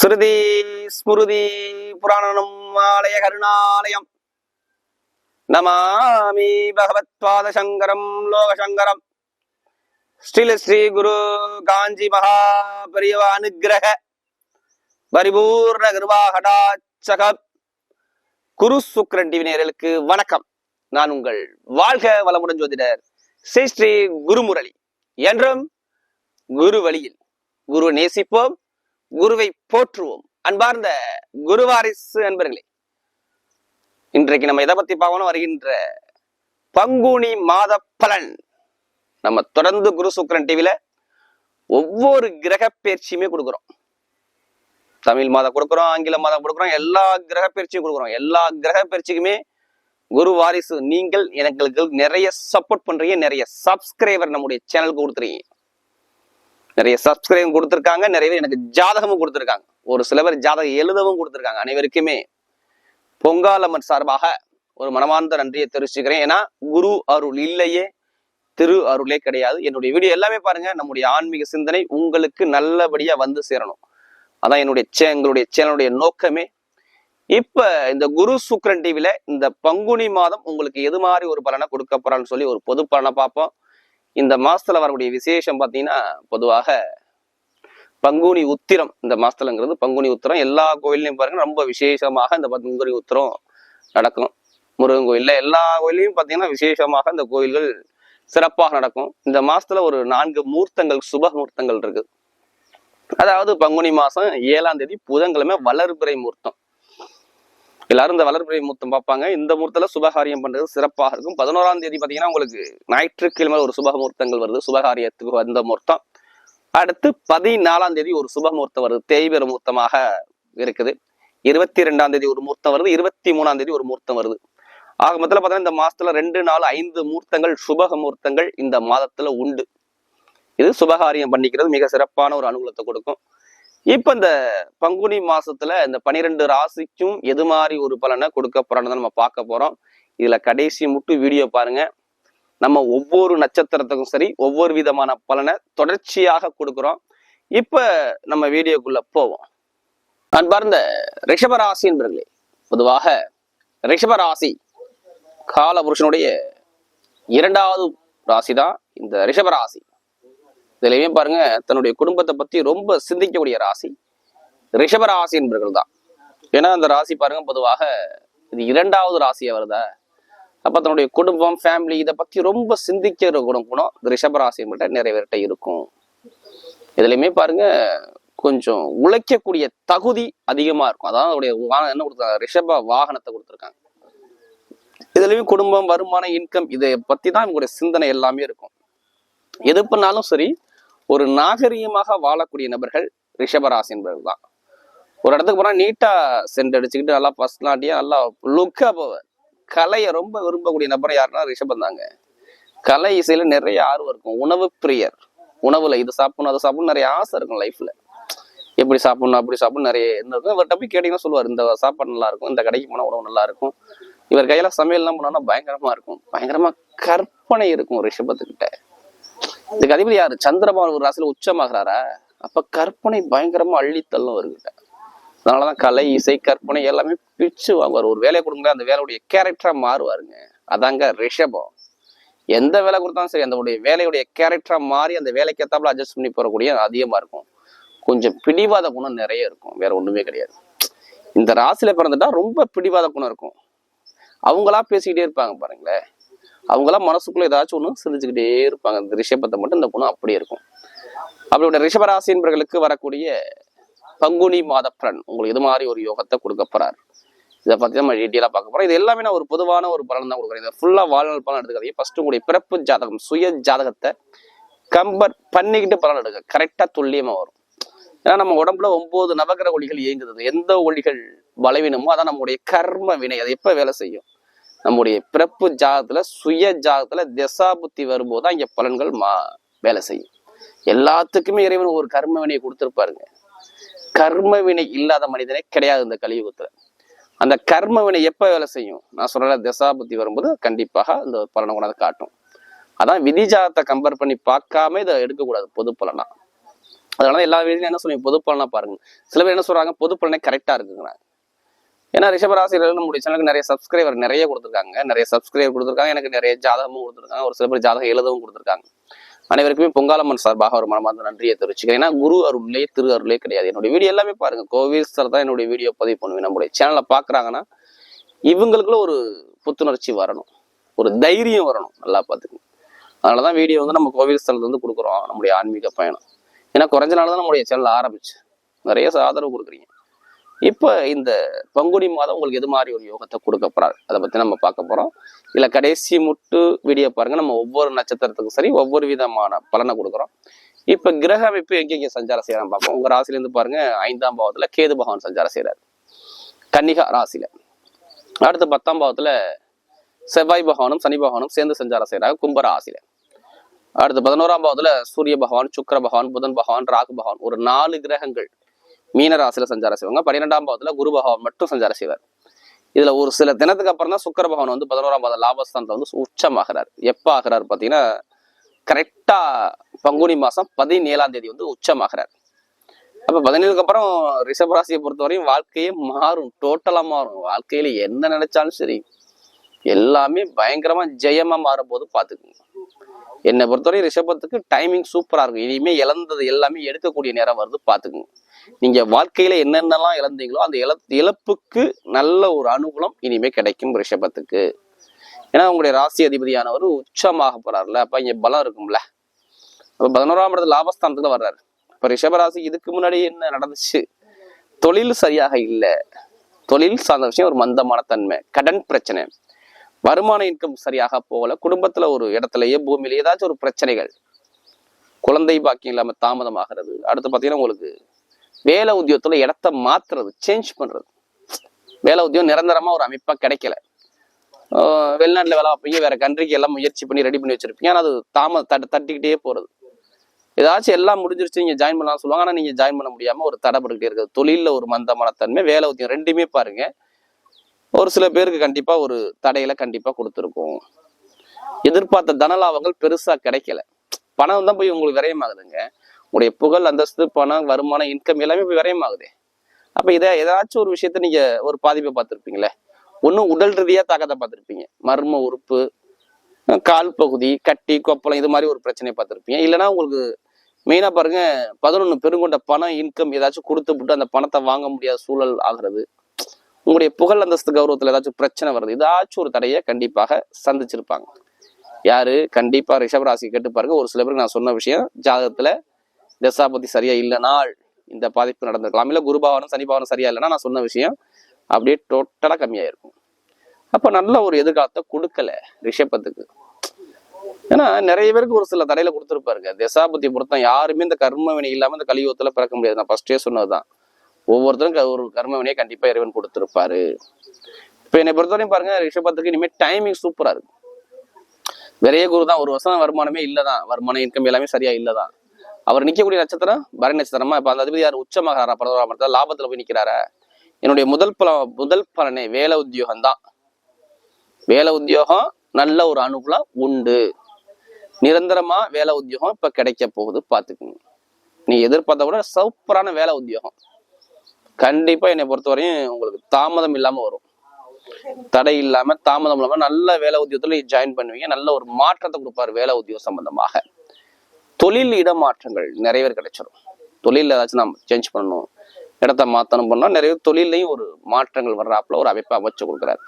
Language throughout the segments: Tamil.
ஸ்ருதி ஸ்மிருதி புராணனும் ஆலய கருணாலயம். நமாமி பகவத்பாத சங்கரம் லோகசங்கரம். ஸ்ரீல ஸ்ரீ குரு காஞ்சி மகா பெரியவ அனுகிரக பரிபூர்ண கிருபாகடாச்சக. குரு சுக்ரன் டிவி வணக்கம். நான் உங்கள் வாழ்க வளமுடன் ஜோதிடர் ஸ்ரீ ஸ்ரீ குருமுரளி. என்றும் குரு வழியில் குரு நேசிப்போம். குருவை போற்றுவோம். அன்பார்ந்த குருவாரிசு அன்பர்களே இன்றைக்கு நம்ம எதை பத்தி பார்க்கணும்? வருகின்ற பங்குனி மாத பலன். நம்ம தொடர்ந்து குரு சுக்கரன் டிவில ஒவ்வொரு கிரக பயிற்சியுமே கொடுக்குறோம். தமிழ் மாதம் கொடுக்குறோம் ஆங்கில மாதம் கொடுக்குறோம் எல்லா கிரக பயிற்சியும் கொடுக்குறோம். எல்லா கிரக பயிற்சிக்குமே குரு வாரிசு நீங்கள் எனக்கு நிறைய சப்போர்ட் பண்றீங்க நிறைய சப்ஸ்கிரைபர் நம்முடைய சேனலுக்கு கொடுத்துறீங்க நிறைய சப்ஸ்கிரைபும் கொடுத்துருக்காங்க. நிறைய பேர் எனக்கு ஜாதகமும் கொடுத்துருக்காங்க. ஒரு சில பேர் ஜாதகம் எழுதவும் கொடுத்துருக்காங்க. அனைவருக்குமே பொங்காலம்மன் சார்பாக ஒரு மனமார்ந்த நன்றியை தெரிவிச்சுக்கிறேன். ஏன்னா குரு அருள் இல்லையே திரு அருளே கிடையாது. என்னுடைய வீடியோ எல்லாமே பாருங்க. நம்முடைய ஆன்மீக சிந்தனை உங்களுக்கு நல்லபடியா வந்து சேரணும். அதான் என்னுடைய சே எங்களுடைய சேனலுடைய நோக்கமே. இப்ப இந்த குரு சுக்ரன் டிவில இந்த பங்குனி மாதம் உங்களுக்கு எது மாதிரி ஒரு பலனை கொடுக்க போறான்னு சொல்லி ஒரு பொது பலனை பார்ப்போம். இந்த மாசத்துல வரக்கூடிய விசேஷம் பார்த்தீங்கன்னா பொதுவாக பங்குனி உத்திரம். இந்த மாசத்துலங்கிறது பங்குனி உத்திரம். எல்லா கோயிலையும் பாருங்க ரொம்ப விசேஷமாக இந்த பங்குனி உத்திரம் நடக்கும். முருகன் கோயில்ல எல்லா கோயிலையும் பார்த்தீங்கன்னா விசேஷமாக இந்த கோயில்கள் சிறப்பாக நடக்கும். இந்த மாசத்துல ஒரு நான்கு மூர்த்தங்கள் சுப மூர்த்தங்கள் இருக்கு. அதாவது பங்குனி மாசம் ஏழாம் தேதி புதன்கிழமை வளர்பிறை மூர்த்தம். எல்லாரும் இந்த வளர்பிறை மூர்த்தம் பார்ப்பாங்க. இந்த முகூர்த்தத்தில் சுபகாரியம் பண்றது சிறப்பாக இருக்கும். பதினோராம் தேதி பாத்தீங்கன்னா உங்களுக்கு ஞாயிற்றுக்கிழமை ஒரு சுப வருது. சுபகாரியத்துக்கு வந்த முகூர்த்தம். அடுத்து பதினாலாம் தேதி ஒரு சுப வருது. தேய்பெரு மூர்த்தமாக இருக்குது. இருபத்தி ரெண்டாம் தேதி ஒரு மூர்த்தம் வருது. இருபத்தி மூணாம் தேதி ஒரு மூர்த்தம் வருது. ஆக மொத்தத்தில் பார்த்தீங்கன்னா இந்த மாசத்துல ரெண்டு நாள் ஐந்து மூர்த்தங்கள் சுபக மூர்த்தங்கள் இந்த மாதத்துல உண்டு. இது சுபகாரியம் பண்ணிக்கிறது மிக சிறப்பான ஒரு அனுகூலத்தை கொடுக்கும். இப்ப இந்த பங்குனி மாசத்துல இந்த பனிரெண்டு ராசிக்கும் எது மாதிரி ஒரு பலனை கொடுக்க போறோம்னு நம்ம பார்க்க போறோம். இதுல கடைசி முட்டு வீடியோ பாருங்க. நம்ம ஒவ்வொரு நட்சத்திரத்துக்கும் சரி ஒவ்வொரு விதமான பலனை தொடர்ச்சியாக கொடுக்குறோம். இப்ப நம்ம வீடியோக்குள்ள போவோம். அன்பார்ந்த ரிஷபராசி என்பர்களே பொதுவாக ரிஷபராசி காலபுருஷனுடைய இரண்டாவது ராசி தான் இந்த ரிஷபராசி. இதுலயுமே பாருங்க தன்னுடைய குடும்பத்தை பத்தி ரொம்ப சிந்திக்கக்கூடிய ராசி. ரிஷப ராசி என்பவர்கள் தான் ஏன்னா அந்த ராசி பாருங்க பொதுவாக இது இரண்டாவது ராசியா வருதா அப்ப தன்னுடைய குடும்பம் ஃபேமிலி இதை பத்தி ரொம்ப சிந்திக்கிற குணம் குணம் ரிஷப ராசி என்பட்ட நிறைய பேர்கிட்ட இருக்கும். இதுலயுமே பாருங்க கொஞ்சம் உழைக்கக்கூடிய தகுதி அதிகமா இருக்கும். அதான் அவருடைய வாகனம் என்ன கொடுத்தாங்க ரிஷப வாகனத்தை கொடுத்துருக்காங்க. இதுலயும் குடும்பம் வருமானம் இன்கம் இதை பத்தி தான் இவங்களுடைய சிந்தனை எல்லாமே இருக்கும். எது பண்ணாலும் சரி ஒரு நாகரீகமாக வாழக்கூடிய நபர்கள் ரிஷபராசி என்பவர்கள் தான் ஒரு இடத்துக்கு போனால் நீட்டாக சென்ட் அடிச்சுக்கிட்டு நல்லா பர்சனாலிட்டியா நல்லா லுக்காக போவார் கலையை ரொம்ப விரும்பக்கூடிய நபர் யாருன்னா ரிஷபம் தாங்க. கலை இசையில நிறைய ஆர்வம் இருக்கும். உணவு பிரியர். உணவுல இது சாப்பிடணும் அதை சாப்பிடணும் நிறைய ஆசை இருக்கும் லைஃப்ல எப்படி சாப்பிடணும் அப்படி சாப்பிடணும் நிறைய என்ன இருக்கும் இவர்கிட்ட போய் கேட்டீங்கன்னா சொல்லுவார் இந்த சாப்பாடு நல்லா இருக்கும் இந்த கடைக்கு போனால் உணவு நல்லா இருக்கும். இவர் கையில சமையல்லாம் பண்ணோம்னா பயங்கரமா இருக்கும். பயங்கரமா கற்பனை இருக்கும் ரிஷபத்துக்கிட்ட. இதுக்கு அதிபதி யாரு? சந்திரபாபு ஒரு ராசியில உச்சமாகிறாரா? அப்ப கற்பனை பயங்கரமா அள்ளித்தள்ளும் வருகிட்ட அதனாலதான் கலை இசை கற்பனை எல்லாமே பிச்சு வாங்குவார். ஒரு வேலையை கொடுங்க அந்த வேலையுடைய கேரக்டரா மாறுவாருங்க. அதாங்க ரிஷபம். எந்த வேலை கொடுத்தாலும் சரி அந்த வேலையுடைய கேரக்டரா மாறி அந்த வேலைக்கு ஏத்தாப்புல அட்ஜஸ்ட் பண்ணி போறக்கூடிய அதிகமா இருக்கும். கொஞ்சம் பிடிவாத குணம் நிறைய இருக்கும். வேற ஒண்ணுமே கிடையாது. இந்த ராசியில பிறந்துட்டா ரொம்ப பிடிவாத குணம் இருக்கும். அவங்களா பேசிக்கிட்டே இருப்பாங்க பாருங்களேன். அவங்களாம் மனசுக்குள்ள ஏதாச்சும் ஒன்று சிந்திச்சுக்கிட்டே இருப்பாங்க. இந்த ரிஷபத்தை மட்டும் இந்த குணம் அப்படியே இருக்கும். அப்படியோட ரிஷபராசி என்பவர்களுக்கு வரக்கூடிய பங்குனி மாதப்பரன் உங்களுக்கு இது மாதிரி ஒரு யோகத்தை கொடுக்க போறார். இதை பத்தி நம்ம டீட்டெயிலாக பார்க்க போறோம். இது எல்லாமே நான் ஒரு பொதுவான ஒரு பலன் தான் கொடுக்குறேன். இதை ஃபுல்லா வாழ்நாள் பலன் எடுத்துக்காதீங்க. ஃபர்ஸ்ட் உங்களுடைய பிறப்பு ஜாதகம் சுய ஜாதகத்தை கம்பர் பண்ணிக்கிட்டு பலன் எடுக்க கரெக்டாக துல்லியமாக வரும். ஏன்னா நம்ம உடம்புல ஒன்பது நவகிர ஒளிகள் இயங்குது. எந்த ஒளிகள் பலவீனமோ அதான் நம்முடைய கர்ம வினை. அது எப்போ வேலை செய்யும்? நம்முடைய பிறப்பு ஜாதத்துல சுய ஜாதத்துல திசா புத்தி வரும்போது தான் இங்க பலன்கள் மா வேலை செய்யும். எல்லாத்துக்குமே இறைவன் ஒரு கர்ம வினையை கொடுத்துருப்பாருங்க. கர்ம வினை இல்லாத மனிதனே கிடையாது இந்த கலியுகத்துல. அந்த கர்ம வினை எப்ப வேலை செய்யும்? நான் சொல்ற திசா புத்தி வரும்போது கண்டிப்பாக இந்த பலனை கொண்டாந்து காட்டும். அதான் விதி ஜாதத்தை கம்பேர் பண்ணி பார்க்காம இதை எடுக்கக்கூடாது பொது பலனா. அதனால எல்லா வீட்லையும் என்ன சொல்லுவீங்க? பொது பலனா பாருங்க. சில பேர் என்ன சொல்றாங்க? பொது பலனே கரெக்டா இருக்குங்கிறாங்க. ஏன்னா ரிஷபராசிரியர்கள் நம்முடைய சேனலுக்கு நிறைய சப்ஸ்கிரைபர் நிறைய கொடுத்துருக்காங்க. நிறைய சப்ஸ்கிரைபர் கொடுத்துருக்காங்க. எனக்கு நிறைய ஜாதகமும் கொடுத்துருக்காங்க. ஒரு சில பேர் ஜாதகம் எழுதவும் கொடுத்துருக்காங்க. அனைவருக்குமே பொங்காலம்மன் சார்பாக ஒரு மனமார்ந்த நன்றியை தெரிவிச்சுக்கிறேன். ஏன்னா குரு அருளே திரு அருளே கிடையாது. என்னுடைய வீடியோ எல்லாமே பாருங்க. கோவில் சார் தான் என்னுடைய வீடியோ பதிவு பண்ணுவேன். நம்முடைய சேனலை பார்க்குறாங்கன்னா இவங்களுக்குள்ள ஒரு புத்துணர்ச்சி வரணும். ஒரு தைரியம் வரணும். நல்லா பார்த்துக்கணும். அதனால தான் வீடியோ வந்து நம்ம கோவில் ஸ்தலத்துல இருந்து கொடுக்குறோம். நம்முடைய ஆன்மீக பயணம். ஏன்னா குறைஞ்ச நாள் தான் நம்முடைய சேனல் ஆரம்பிச்சு. நிறைய ஆதரவு கொடுக்குறீங்க. இப்போ இந்த பங்குனி மாதம் உங்களுக்கு எது மாதிரி ஒரு யோகத்தை கொடுக்க போறாரு? அதை பத்தி நம்ம பார்க்க போகிறோம் இல்லை கடைசி முட்டு வீடியோ பாருங்க. நம்ம ஒவ்வொரு நட்சத்திரத்துக்கும் சரி ஒவ்வொரு விதமான பலனை கொடுக்குறோம். இப்போ கிரக அமைப்பு எங்கெங்கே சஞ்சாரம் செய்யலாம் பார்ப்போம். உங்கள் ராசிலேருந்து பாருங்க ஐந்தாம் பாவத்தில் கேது பகவான் சஞ்சாரம் செய்கிறார் கன்னிகா ராசியில். அடுத்து பத்தாம் பாவத்தில் செவ்வாய் பகவானும் சனி பகவானும் சேர்ந்து சஞ்சாரம் செய்கிறாங்க கும்பராசியில அடுத்து பதினோராம் பாவத்தில் சூரிய பகவான் சுக்கிர பகவான் புதன் பகவான் ராகு பகவான். ஒரு நாலு கிரகங்கள் மீன ராசியில சஞ்சாரம் செய்வாங்க. பன்னிரெண்டாம் பாவத்துல குரு பகவான் மட்டும் சஞ்சாரம் செய்வார். இதுல ஒரு சில தினத்துக்கு அப்புறம் தான் சுக்கர பகவான் வந்து பதினோராம் பாவம் லாபஸ்தானத்துல வந்து உச்சமாகிறார். எப்ப ஆகிறார் பாத்தீங்கன்னா கரெக்டா பங்குனி மாசம் பதினேழாம் தேதி வந்து உச்சமாகிறார். அப்ப பதினேழுக்கு அப்புறம் ரிஷபராசியை பொறுத்தவரையும் வாழ்க்கையே மாறும் டோட்டலா மாறும். வாழ்க்கையில என்ன நினைச்சாலும் சரி எல்லாமே பயங்கரமா ஜெயமா மாறும்போது பாத்துக்குங்க. என்னை பொறுத்தவரையும் ரிஷபத்துக்கு டைமிங் சூப்பரா இருக்கும். இனிமே இழந்தது எல்லாமே எடுக்கக்கூடிய நேரம் வருது பாத்துக்குங்க. நீங்க வாழ்க்கையில என்னென்னலாம் இழந்தீங்களோ அந்த இழ இழப்புக்கு நல்ல ஒரு அனுகூலம் இனிமே கிடைக்கும் ரிஷபத்துக்கு. ஏன்னா உங்களுடைய ராசி அதிபதியானவர் உச்சமாக போறாருல அப்ப இங்க பலம் இருக்கும்ல. அப்ப பதினோராம் இடத்துல லாபஸ்தானத்துல வர்றாரு. இப்ப ரிஷபராசி இதுக்கு முன்னாடி என்ன நடந்துச்சு? தொழில் சரியாக இல்லை. தொழில் சார்ந்த விஷயம் ஒரு மந்தமான தன்மை கடன் பிரச்சனை. வருமான இன்கம் சரியாக போகல. குடும்பத்துல ஒரு இடத்துலயே பூமியில ஏதாச்சும் ஒரு பிரச்சனைகள். குழந்தை பாக்கியம் இல்லாம தாமதமாகிறது. அடுத்து பாத்தீங்கன்னா உங்களுக்கு வேலை உத்தியோகத்துல இடத்த மாத்துறது சேஞ்ச் பண்றது. வேலை உத்தியோகம் நிரந்தரமா ஒரு அமைப்பா கிடைக்கல. வெளிநாட்டில் வேலை வைப்பீங்க வேற கண்ட்ரிக்கு எல்லாம் முயற்சி பண்ணி ரெடி பண்ணி வச்சிருப்பீங்க. ஆனால் அது தாம தட்டு தட்டிக்கிட்டே போகிறது ஏதாச்சும் எல்லாம் முடிஞ்சிருச்சு நீங்கள் ஜாயின் பண்ணலாம் சொல்லுவாங்க. ஆனால் நீங்கள் ஜாயின் பண்ண முடியாமல் ஒரு தடைப்பட்டுக்கிட்டே இருக்குது. தொழிலில் ஒரு மந்தமான தன்மை வேலை உத்தியம் ரெண்டுமே பாருங்க. ஒரு சில பேருக்கு கண்டிப்பாக ஒரு தடையில கண்டிப்பாக கொடுத்துருக்கோம். எதிர்பார்த்த தனலாபங்கள் பெருசாக கிடைக்கல. பணம் தான் போய் உங்களுக்கு விரயமாகுதுங்க. உங்களுடைய புகழ் அந்தஸ்து பணம் வருமானம் இன்கம் எல்லாமே போய் விரயமாகுது. அப்போ இதை ஏதாச்சும் ஒரு விஷயத்த நீங்கள் ஒரு பாதிப்பை பார்த்துருப்பீங்களே ஒன்றும் உடல் ரீதியாக தாக்கத்தை பார்த்துருப்பீங்க. மர்ம உறுப்பு கால் பகுதி கட்டி கொப்பளம் இது மாதிரி ஒரு பிரச்சனையை பார்த்துருப்பீங்க. இல்லைன்னா உங்களுக்கு மெயினாக பாருங்க பதினொன்று பெருங்கொண்ட பணம் இன்கம் ஏதாச்சும் கொடுத்து விட்டு அந்த பணத்தை வாங்க முடியாத சூழல் ஆகிறது. உங்களுடைய புகழ் அந்தஸ்து கௌரவத்தில் ஏதாச்சும் பிரச்சனை வருது. ஏதாச்சும் ஒரு தடையை கண்டிப்பாக சந்திச்சிருப்பாங்க. யாரு? கண்டிப்பாக ரிஷபராசி கேட்டு பாருங்க. ஒரு சில பேருக்கு நான் சொன்ன விஷயம் ஜாதகத்தில் தசாபதி சரியா இல்லைனால் இந்த பாதிப்பு நடந்திருக்கலாம். இல்லை குருபாவனம் சனிபாவனம் சரியா இல்லைன்னா நான் சொன்ன விஷயம் அப்படியே டோட்டலாக கம்மியாயிருக்கும் அப்போ நல்ல ஒரு எதிர்காலத்தை கொடுக்கல ரிஷபத்துக்கு. ஏன்னா நிறைய பேருக்கு ஒரு சில தடையில கொடுத்துருப்பாருங்க. தசாபதி பொருத்தம் யாருமே இந்த கர்மவினை இல்லாமல் இந்த கலியுகத்தில் பிறக்க முடியாது. நான் ஃபர்ஸ்டே சொன்னதுதான். ஒவ்வொருத்தரும் க- ஒரு கர்மவினையை கண்டிப்பாக இறைவன் கொடுத்துருப்பாரு. இப்போ என்னை பொறுத்தவரையும் பாருங்க ரிஷபத்துக்கு இனிமேல் டைமிங் சூப்பராக இருக்கும். விரைய குரு தான் ஒரு வருஷம் வருமானமே இல்லை தான் வருமானம் இன்கம் எல்லாமே சரியா இல்லதான். அவர் நிற்கக்கூடிய நட்சத்திரம் பரணி நட்சத்திரமா? இப்போ அந்த அதிபதி யார் உச்சமாகிறாரா? பதினோராம் இடத்துல லாபத்துல போய் நிக்கிறாரா? என்னுடைய முதல் பல முதல் பலனே வேலை உத்தியோகம் தான். வேலை உத்தியோகம் நல்ல ஒரு அனுகூலம் உண்டு. நிரந்தரமா வேலை உத்தியோகம் இப்ப கிடைக்க போகுது பாத்துக்கோங்க நீ எதிர்பார்த்த கூட சூப்பரான வேலை உத்தியோகம். கண்டிப்பா என்னை பொறுத்தவரையும் உங்களுக்கு தாமதம் இல்லாம வரும். தடை இல்லாம தாமதம் இல்லாம நல்ல வேலை உத்தியோகத்துல ஜாயின் பண்ணுவீங்க. நல்ல ஒரு மாற்றத்தை கொடுப்பாரு வேலை உத்தியோகம் சம்பந்தமாக. தொழில் இடமாற்றங்கள் நிறைய பேர் கிடைச்சிடும் தொழில் ஏதாச்சும் நம்ம சேஞ்ச் பண்ணணும் இடத்த மாற்றணும் பண்ணால் நிறைய பேர் தொழிலையும் ஒரு மாற்றங்கள் வர்றாப்புல ஒரு அமைப்பை அமைச்சு கொடுக்குறாரு.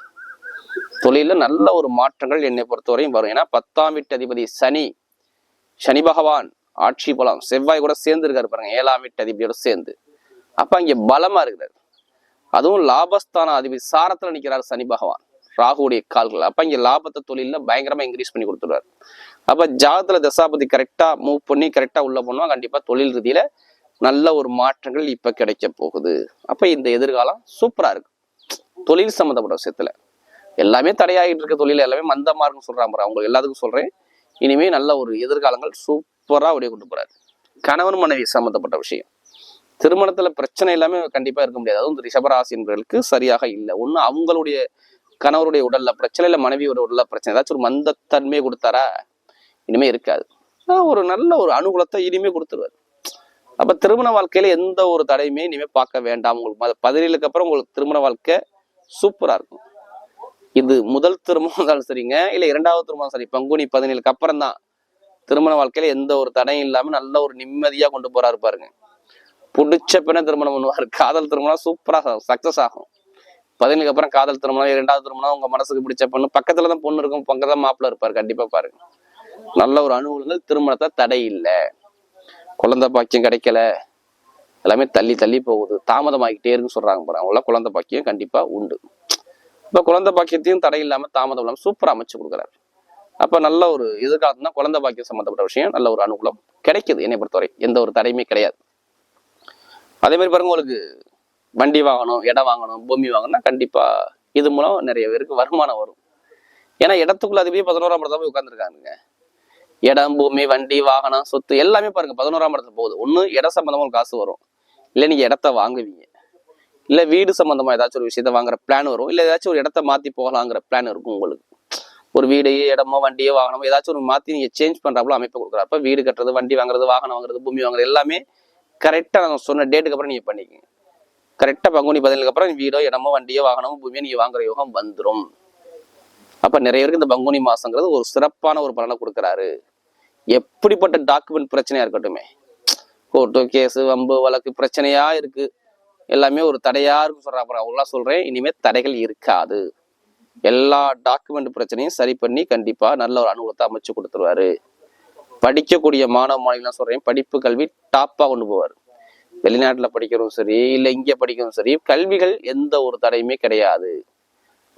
தொழிலில் நல்ல ஒரு மாற்றங்கள் என்னை பொறுத்தவரையும் வரும். ஏன்னா பத்தாம் வீட்டு அதிபதி சனி சனி பகவான் ஆட்சி பலம் செவ்வாய் கூட சேர்ந்து இருக்காரு பாருங்க ஏழாம் வீட்டு அதிபதியோட சேர்ந்து. அப்ப அங்க பலமா இருக்கிறார். அதுவும் லாபஸ்தான அதிபதி சாரத்துல நிக்கிறார் சனி பகவான். ராகுடைய கால்கள். அப்ப இங்க லாபத்தை தொழில பயங்கரமா இன்க்ரீஸ் பண்ணி கொடுத்துருவாரு அப்ப ஜாதத்துல தசாபதி கரெக்டா மூவ் பண்ணி கரெக்டா உள்ள போனா கண்டிப்பா தொழில் ரீதியில நல்ல ஒரு மாற்றங்கள் இப்ப கிடைக்க போகுது. அப்ப இந்த எதிர்காலம் சூப்பரா இருக்கு. தொழில் சம்மந்தப்பட்ட விஷயத்துல. எல்லாமே தடையாகிட்டு இருக்க தொழில் எல்லாமே மந்தமா இருக்குன்னு சொல்றாங்க அவங்க எல்லாத்துக்கும் சொல்றேன். இனிமே நல்ல ஒரு எதிர்காலங்கள் சூப்பரா அப்படியே கொண்டு போறாரு. கணவன் மனைவி சம்மந்தப்பட்ட விஷயம். திருமணத்துல பிரச்சனை எல்லாமே கண்டிப்பா இருக்க முடியாது. அதுவும் ரிஷபராசி என்பவர்களுக்கு சரியாக இல்லை. ஒன்று அவங்களுடைய கணவருடைய உடல்ல பிரச்சனை இல்லை மனைவியோட உடல்ல பிரச்சனை. ஏதாச்சும் ஒரு மந்தத்தன்மையை கொடுத்தாரா? இனிமே இருக்காது. ஒரு நல்ல ஒரு அனுகூலத்தை இனிமே கொடுத்துருவாரு. அப்ப திருமண வாழ்க்கையில எந்த ஒரு தடையுமே இனிமே பார்க்க வேண்டாம். உங்களுக்கு பதினேழுக்கு அப்புறம் உங்களுக்கு திருமண வாழ்க்கை சூப்பரா இருக்கும். இது முதல் திருமணம் இருந்தாலும் சரிங்க. இல்ல இரண்டாவது திருமணம் சரி. பங்குனி பதினேழுக்கு அப்புறம் தான். திருமண வாழ்க்கையில எந்த ஒரு தடையும் இல்லாம நல்ல ஒரு நிம்மதியா கொண்டு போறாரு பாருங்க. பிடிச்ச பின்ன திருமணம் பண்ணுவார். காதல் திருமணம் சூப்பரா சக்சஸ் ஆகும். பதினுக்கு அப்புறம் காதல் திருமணம் இரண்டாவது திருமணம் உங்க மனசுக்கு பிடிச்ச பொண்ணு பக்கத்துல தான் பொண்ணு இருக்கும் பக்கத்துல மாப்பிள்ள இருப்பாரு கண்டிப்பா பாருங்க. நல்ல ஒரு அனுகூலங்கள் திருமணத்தை தடை இல்லை. குழந்தை பாக்கியம் கிடைக்கல. எல்லாமே தள்ளி தள்ளி போகுது. தாமதமாகிட்டே இருக்குன்னு சொல்றாங்க பாருங்க அவங்கள குழந்தை பாக்கியம் கண்டிப்பா உண்டு. இப்ப குழந்தை பாக்கியத்தையும் தடை இல்லாம தாமதம் இல்லாம சூப்பரா அமைச்சு கொடுக்குறாரு. அப்ப நல்ல ஒரு எதிர்காலத்துல குழந்தை பாக்கியம் சம்பந்தப்பட்ட விஷயம் நல்ல ஒரு அனுகூலம் கிடைக்குது என்னை பொறுத்தவரை. எந்த ஒரு தடையுமே கிடையாது. அதே மாதிரி பாருங்க உங்களுக்கு வண்டி வாங்கணும் இடம் வாங்கணும் பூமி வாங்கணும்னா கண்டிப்பாக இது மூலம் நிறைய பேருக்கு வருமானம் வரும். ஏன்னா இடத்துக்குள்ள அதுவே பதினோராம் இடத்துல போய் உட்காந்துருக்காங்க இடம் பூமி வண்டி வாகனம் சொத்து எல்லாமே பாருங்க பதினோராம் இடத்துல போகுது. ஒன்று இடம் சம்மந்தமாக ஒரு காசு வரும். இல்லை நீங்கள் இடத்த வாங்குவீங்க. இல்லை வீடு சம்மந்தமாக ஏதாச்சும் ஒரு விஷயத்த வாங்குற பிளான் வரும். இல்லை ஏதாச்சும் ஒரு இடத்த மாற்றி போகலாங்கிற பிளான் இருக்கும் உங்களுக்கு. ஒரு வீடு இடமோ வண்டியோ வாகனமோ ஏதாச்சும் ஒரு மாற்றி நீங்கள் சேஞ்ச் பண்றாப்புல அமைப்பு கொடுக்குறப்ப வீடு கட்டுறது வண்டி வாங்குறது வாகனம் வாங்குறது பூமி வாங்குறது எல்லாமே கரெக்டாக நான் சொன்ன டேட்டுக்கு அப்புறம் நீங்கள் பண்ணிக்கங்க. கரெக்டாக பங்குனி பதினேழுக்கு அப்புறம் வீடோ இடமோ வண்டியோ வாகனமோ பூமியோ நீங்கள் வாங்குற யோகம் வந்துரும். அப்போ நிறைய பேருக்கு இந்த பங்குனி மாசங்கிறது ஒரு சிறப்பான ஒரு பலனை கொடுக்குறாரு. எப்படிப்பட்ட டாக்குமெண்ட் பிரச்சனையாக இருக்கட்டுமே. கோர்ட்டு கேஸு வம்பு வழக்கு பிரச்சனையாக இருக்குது எல்லாமே ஒரு தடையாக இருக்கும் சொல்ற அப்புறம் அவங்களாம் சொல்கிறேன் இனிமேல் தடைகள் இருக்காது. எல்லா டாக்குமெண்ட் பிரச்சனையும் சரி பண்ணி கண்டிப்பாக நல்ல ஒரு அனுகூலத்தை அமைச்சு கொடுத்துருவாரு. படிக்கக்கூடிய மாணவ மாணவிலாம் சொல்கிறேன் படிப்பு கல்வி டாப்பாக கொண்டு போவார். வெளிநாட்டில் படிக்கிறோம் சரி இல்லை இங்கே படிக்கிறோம் சரி கல்விகள் எந்த ஒரு தடையுமே கிடையாது.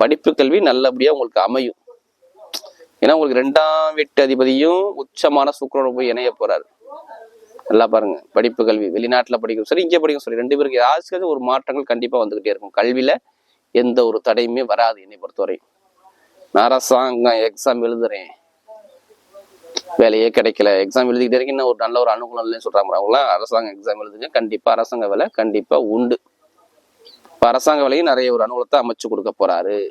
படிப்பு கல்வி நல்லபடியாக உங்களுக்கு அமையும். ஏன்னா உங்களுக்கு ரெண்டாம் வீட்டு அதிபதியும் உச்சமான சுக்கிரனோட போய் இணைய போறாரு. நல்லா பாருங்க. படிப்பு கல்வி வெளிநாட்டில் படிக்கும் சரி இங்கே படிக்கும் சரி ரெண்டு பேருக்கு ஏதாச்சும் ஒரு மாற்றங்கள் கண்டிப்பாக வந்துகிட்டே இருக்கும். கல்வியில எந்த ஒரு தடையுமே வராது என்னை பொறுத்தவரை. நான் அரசாங்கம் எக்ஸாம் எழுதுறேன். வேலையே கிடைக்கல. எக்ஸாம் எழுதிக்கிட்டே இருக்கு. இன்னும் ஒரு நல்ல ஒரு அனுகூலம் இல்லைன்னு சொல்றாங்க. அவங்களாம் அரசாங்க எக்ஸாம் எழுதுங்க. கண்டிப்பா அரசாங்க வேலை கண்டிப்பா உண்டு. இப்போ அரசாங்க வேலையும் நிறைய ஒரு அனுகூலத்தை அமைச்சு கொடுக்க போறாரு.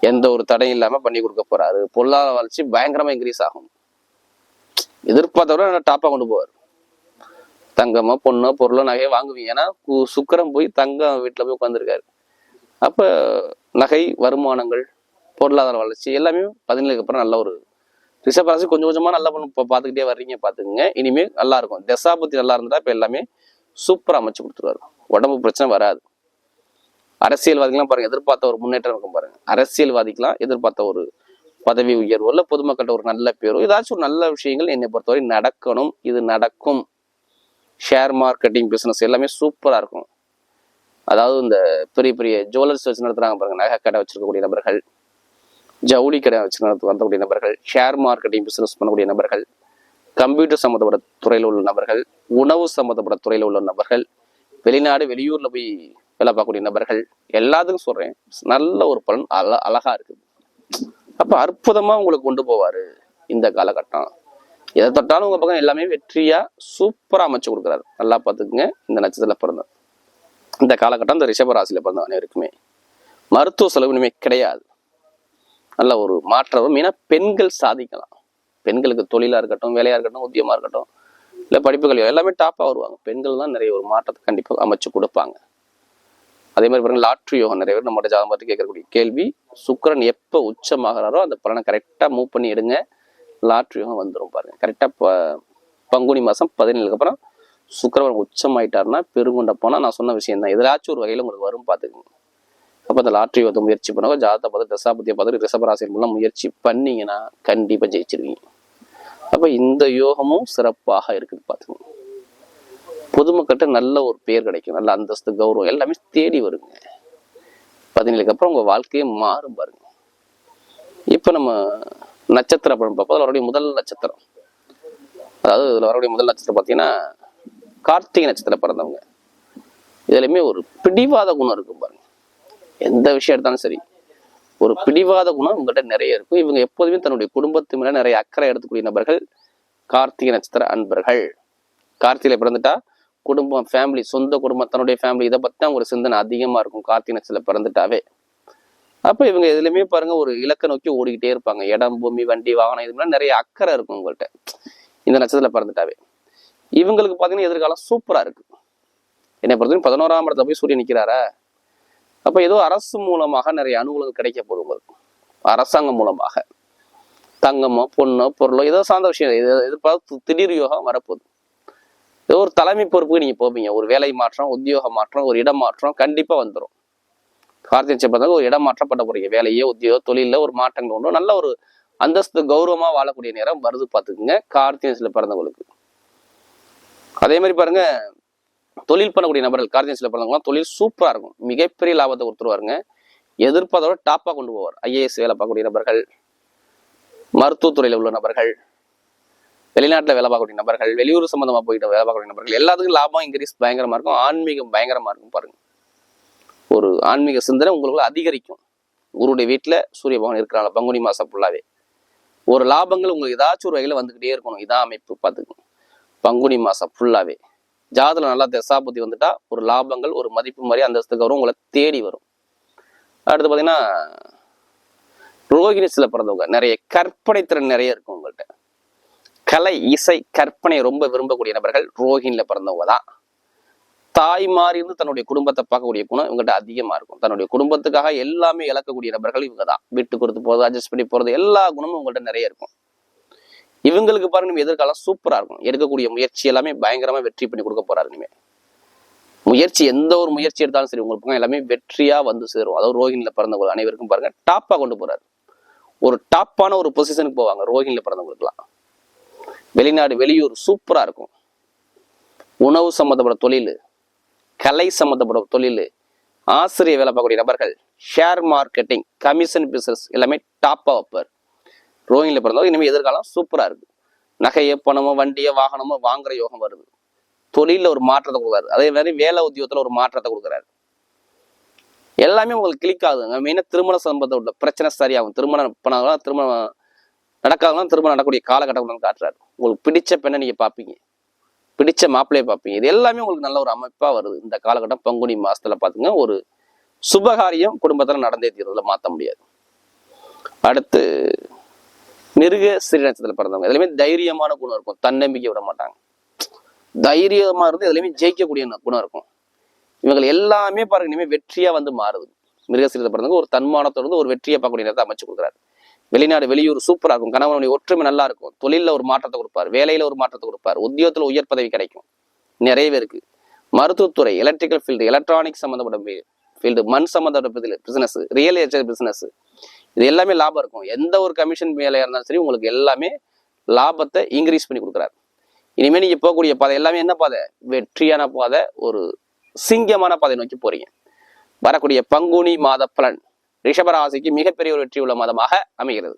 எந்த ஒரு தடையும் இல்லாம பண்ணி கொடுக்க போறாரு. பொருளாதார வளர்ச்சி பயங்கரமா இன்க்ரீஸ் ஆகும். எதிர்பார்த்தவரை டாப்பா கொண்டு போவார். தங்கமோ பொண்ணோ பொருளோ நகையை வாங்குவீங்க. ஏன்னா கு- போய் தங்கம் வீட்டில் போய் உட்காந்துருக்காரு அப்போ நகை வருமானங்கள் பொருளாதார வளர்ச்சி எல்லாமே பதினேழுக்கு அப்புறம் நல்ல ஒரு ரிஷபராசி கொஞ்சம் கொஞ்சமாக நல்லா பண்ணு இப்போ பார்த்துக்கிட்டே வர்றீங்க பார்த்துக்குங்க இனிமேல் நல்லா இருக்கும் தசாபத்தி நல்லா இருந்தால் இப்போ எல்லாமே சூப்பராக அமைச்சு கொடுத்துருவாரு. உடம்பு பிரச்சனை வராது. அரசியல்வாதிகளாம் பாருங்க எதிர்பார்த்த ஒரு முன்னேற்றம் இருக்கும் பாருங்க. அரசியல்வாதிக்கெல்லாம் எதிர்பார்த்த ஒரு பதவி உயர்வோ இல்லை பொதுமக்கள்கிட்ட ஒரு நல்ல பேரோ ஏதாச்சும் ஒரு நல்ல விஷயங்கள் என்னை பொறுத்தவரை நடக்கணும். இது நடக்கும். ஷேர் மார்க்கெட்டிங் பிஸ்னஸ் எல்லாமே சூப்பராக இருக்கும். அதாவது இந்த பெரிய பெரிய ஜுவல்லர்ஸ் வச்சு நடத்துகிறாங்க பாருங்க. நகை கடை வச்சிருக்கக்கூடிய நபர்கள். ஜவுளி கடை வச்சு நடத்து வரக்கூடிய நபர்கள் ஷேர் மார்க்கெட்டிங் பிஸ்னஸ் பண்ணக்கூடிய நபர்கள் கம்ப்யூட்டர் சம்மந்தப்பட்ட துறையில் உள்ள நபர்கள் உணவு சம்மந்தப்பட்ட துறையில் உள்ள நபர்கள் வெளிநாடு வெளியூரில் போய் வேலை பார்க்கக்கூடிய நபர்கள் எல்லாத்துக்கும் சொல்கிறேன் நல்ல ஒரு பலன் அழ அழகாக இருக்குது. அப்போ அற்புதமாக உங்களுக்கு கொண்டு போவார் இந்த காலகட்டம். எதை தொட்டாலும் உங்கள் பக்கம் எல்லாமே வெற்றியாக சூப்பராக அமைச்சு கொடுக்குறாரு. நல்லா பார்த்துக்குங்க இந்த நட்சத்திரத்தில் பிறந்தது இந்த காலகட்டம் இந்த ரிஷபராசியில் பிறந்தவனே பிறந்த அனைவருக்குமே. மருத்துவ செலவு கிடையாது. நல்ல ஒரு மாற்றம் மெயினாக பெண்கள் சாதிக்கலாம். பெண்களுக்கு தொழிலாக இருக்கட்டும் வேலையாக இருக்கட்டும் உத்தியமாக இருக்கட்டும் இல்லை படிப்புகள் எல்லாமே டாப்பாக வருவாங்க. பெண்கள் தான் நிறைய ஒரு மாற்றத்தை கண்டிப்பாக அமைச்சு கொடுப்பாங்க. அதே மாதிரி பாருங்க லாட்ரி யோகம் நிறைய பேர் நம்மளோட ஜாதகம் பார்த்து கேட்கக்கூடிய கேள்வி சுக்கரன் எப்போ உச்சமாகிறாரோ அந்த பலனை கரெக்டாக மூவ் பண்ணி எடுங்க. லாட்ரி யோகம் வந்துடும் பாருங்க. கரெக்டாக ப பங்குனி மாதம் பதினேழுக்கு அப்புறம் சுக்கிரன் உச்சமாயிட்டாருன்னா பெருங்குண்ட போனால் நான் சொன்ன விஷயம் தான் எதாச்சும் ஒரு வகையில் உங்களுக்கு வரும் பார்த்துக்கோங்க அப்போ அந்த லாட்ரி வந்து முயற்சி பண்ணுங்க ஜாதகத்தை பார்த்து தசாபதியை பார்த்து ரிஷபராசியின் மூலம் முயற்சி பண்ணீங்கன்னா கண்டிப்பாக ஜெயிச்சிருவீங்க. அப்போ இந்த யோகமும் சிறப்பாக இருக்குது பார்த்துக்கோங்க பொதுமக்கள்கிட்ட நல்ல ஒரு பேர் கிடைக்கும். நல்ல அந்தஸ்து கௌரவம் எல்லாமே தேடி வருங்க. பதினேழுக்கு அப்புறம் உங்க வாழ்க்கையே மாறும் பாருங்க. இப்ப நம்ம நட்சத்திர படம் பார்ப்போம். அதில் வரக்கூடிய முதல் நட்சத்திரம். அதாவது இதுல வரக்கூடிய முதல் நட்சத்திரம் பார்த்தீங்கன்னா கார்த்திகை நட்சத்திரம் பிறந்தவங்க இதுலையுமே ஒரு பிடிவாத குணம் இருக்கும் பாருங்க. எந்த விஷயம் எடுத்தாலும் சரி ஒரு பிடிவாத குணம் உங்கள்கிட்ட நிறைய இருக்கும். இவங்க எப்போதுமே தன்னுடைய குடும்பத்து மேல நிறைய அக்கறை எடுத்துக்கூடிய நபர்கள் கார்த்திகை நட்சத்திர அன்பர்கள். கார்த்திகை பிறந்துட்டா குடும்பம் ஃபேமிலி சொந்த குடும்பம் தன்னுடைய ஃபேமிலி இதை பற்றி தான் ஒரு சிந்தனை அதிகமாக இருக்கும். கார்த்திகை நட்சத்திரத்தில் பிறந்துட்டாவே. அப்போ இவங்க எதுலையுமே பாருங்க ஒரு இலக்கை நோக்கி ஓடிக்கிட்டே இருப்பாங்க. இடம் பூமி வண்டி வாகனம் இது மாதிரி நிறைய அக்கறை இருக்கும் உங்கள்கிட்ட இந்த நட்சத்திரத்தில் பிறந்துட்டாவே. இவங்களுக்கு பார்த்தீங்கன்னா எதிர்காலம் சூப்பராக இருக்கு. என்னை பொறுத்தவரைக்கும் பதினோராம் இடத்துல போய் சூரியன் நிற்கிறாரா அப்போ ஏதோ அரசு மூலமாக நிறைய அனுகூலங்கள் கிடைக்க போகும்போது அரசாங்கம் மூலமாக. தங்கமோ பொண்ணோ பொருளோ ஏதோ சார்ந்த விஷயம் இது எதிர்பார்த்து திடீர் யோகம் வரப்போகுது. ஏதோ ஒரு தலைமை பொறுப்புக்கு நீங்கள் போவீங்க. ஒரு வேலை மாற்றம் உத்தியோக மாற்றம் ஒரு இடம் மாற்றம் கண்டிப்பாக வந்துடும் கார்த்திகை நட்சத்திரத்துல ஒரு இடம் மாற்றம் பண்ண போறீங்க. வேலையோ உத்தியோக தொழிலில் ஒரு மாற்றங்கள் ஒன்றும் நல்ல ஒரு அந்தஸ்து கௌரவமாக வாழக்கூடிய நேரம் வருது பார்த்துக்குங்க. கார்த்திகை பிறந்தவங்களுக்கு. அதே மாதிரி பாருங்க தொழில் பண்ணக்கூடிய நபர்கள் கார்த்திகை பிறந்தவங்களாம் தொழில் சூப்பராக இருக்கும். மிகப்பெரிய லாபத்தை கொடுத்துருவாருங்க. எதிர்பார்த்தோட டாப்பாக கொண்டு போவார். ஐஏஎஸ் வேலை பார்க்கக்கூடிய நபர்கள் மருத்துவத்துறையில் உள்ள நபர்கள் வெளிநாட்டில் வேலை பார்க்கக்கூடிய நபர்கள் வெளியூர் சம்மந்தமாக போயிட்டு வேலை பார்க்கக்கூடிய நபர்கள் எல்லாத்துக்கும் லாபம் இன்க்ரீஸ் பயங்கரமா இருக்கும். ஆன்மீகம் பயங்கரமா இருக்கும் பாருங்க. ஒரு ஆன்மீக சிந்தனை உங்களுக்குள்ள அதிகரிக்கும். உங்களுடைய வீட்டில் சூரிய பகவான் இருக்கிறாங்க பங்குனி மாதம் ஃபுல்லாவே ஒரு லாபங்கள் உங்களுக்கு ஏதாச்சும் ஒரு வகையில் வந்துக்கிட்டே இருக்கணும். இதான் அமைப்பு பார்த்துக்கணும். பங்குனி மாதம் ஃபுல்லாகவே ஜாதல நல்லா தசாபுத்தி வந்துட்டா ஒரு லாபங்கள் ஒரு மதிப்பு மாதிரி அந்தஸ்துக்கு வரும் உங்களை தேடி வரும். அடுத்து பாத்தீங்கன்னா ரோகிணிஸ்ல பிறந்தவங்க நிறைய கற்பனை திறன் நிறைய இருக்கும் உங்கள்கிட்ட கலை இசை கற்பனை ரொம்ப விரும்பக்கூடிய நபர்கள் ரோஹிணில பிறந்தவங்க தான். தாய் மாறி இருந்து தன்னுடைய குடும்பத்தை பார்க்கக்கூடிய குணம் இவங்ககிட்ட அதிகமா இருக்கும். தன்னுடைய குடும்பத்துக்காக எல்லாமே இழக்கக்கூடிய நபர்கள் இவங்க தான். விட்டு கொடுத்து போறது அட்ஜஸ்ட் பண்ணி போறது எல்லா குணமும் உங்கள்கிட்ட நிறைய இருக்கும். இவங்களுக்கு பாருங்க நம்ம எதிர்காலம் சூப்பரா இருக்கும். எடுக்கக்கூடிய முயற்சி எல்லாமே பயங்கரமா வெற்றி பண்ணி கொடுக்க போறாரு இனிமே. முயற்சி எந்த ஒரு முயற்சி எடுத்தாலும் சரி உங்களுக்கு பக்கம் எல்லாமே வெற்றியா வந்து சேரும். அதாவது ரோஹிணில பிறந்தவங்க அனைவருக்கும் பாருங்க டாப்பா கொண்டு போறாரு. ஒரு டாப்பான ஒரு பொசிஷனுக்கு போவாங்க ரோஹிணில பிறந்தவங்களுக்குலாம் வெளிநாடு வெளியூர் சூப்பரா இருக்கும். உணவு சம்மந்தப்பட்ட தொழில் கலை சம்மந்தப்பட்ட தொழில் ஆசிரியர் வேலை பார்க்கக்கூடிய நபர்கள் ஷேர் மார்க்கெட்டிங் கமிஷன் பிசினஸ் எல்லாமே டாப்பாக வைப்பார். ரோஹிணில பிறந்தவங்க இனிமேல் எதிர்காலம் சூப்பராக இருக்குது நகையை பணமோ வண்டியோ வாகனமோ வாங்குற யோகம் வருது. தொழிலில் ஒரு மாற்றத்தை கொடுக்குறாரு. அதே மாதிரி வேலை உத்தியோகத்தில் ஒரு மாற்றத்தை கொடுக்குறாரு. எல்லாமே உங்களுக்கு கிளிக் ஆகுதுங்க மெயினாக திருமண சம்பந்தம் உள்ள பிரச்சனை சரியாகும். திருமணம் பண்ணாதான் திருமணம் நடக்காதவங்க திருமணம் நடக்கக்கூடிய காலகட்டம் காட்டுறாரு. உங்களுக்கு பிடிச்ச பெண்ணை நீங்கள் பார்ப்பீங்க. பிடிச்ச மாப்பிள்ளையை பார்ப்பீங்க. இது எல்லாமே உங்களுக்கு நல்ல ஒரு அமைப்பாக வருது. இந்த காலகட்டம் பங்குனி மாதத்தில் பார்த்துங்க ஒரு சுபகாரியம் குடும்பத்தில் நடந்தே தீர்றதுல மாற்ற முடியாது. அடுத்து மிருக சிறு நட்சத்திரத்துல பிறந்தவங்க. எதுலையுமே தைரியமான குணம் இருக்கும். தன்னம்பிக்கை விட மாட்டாங்க. தைரியமா இருந்து எதுலையுமே ஜெயிக்கக்கூடிய குணம் இருக்கும். இவங்க எல்லாமே பாருங்க இனிமே வெற்றியா வந்து மாறுது. மிருகசீரத்தை பிறந்தவங்க ஒரு தன்மானத்தோட இருந்து ஒரு வெற்றியை பார்க்கக்கூடிய நேரத்தை அமைச்சு கொடுக்குறாரு. வெளிநாடு வெளியூர் சூப்பராக இருக்கும் கணவனுடைய ஒற்றுமை நல்லா இருக்கும். தொழிலில் ஒரு மாற்றத்தை கொடுப்பார். வேலையில் ஒரு மாற்றத்தை கொடுப்பார். உத்தியோகத்தில் உயர் பதவி கிடைக்கும். நிறைய பேருக்கு மருத்துவத்துறை எலக்ட்ரிக்கல் ஃபீல்டு எலக்ட்ரானிக் சம்மந்தப்பட்ட ஃபீல்டு மண் சம்மந்தப்பட்ட பிசினஸ் ரியல் எஸ்டேட் பிசினஸ் இது எல்லாமே லாபம் இருக்கும். எந்த ஒரு கமிஷன் வேலையாக இருந்தாலும் சரி உங்களுக்கு எல்லாமே லாபத்தை இன்க்ரீஸ் பண்ணி கொடுக்குறாரு. இனிமேல் நீங்கள் போகக்கூடிய பாதை எல்லாமே என்ன பாதை? வெற்றியான பாதை ஒரு சிங்கமான பாதை நோக்கி போறீங்க. வரக்கூடிய பங்குனி மாத பலன் ரிஷபராசிக்கு மிகப்பெரிய ஒரு வெற்றி உள்ள மாதமாக அமைகிறது.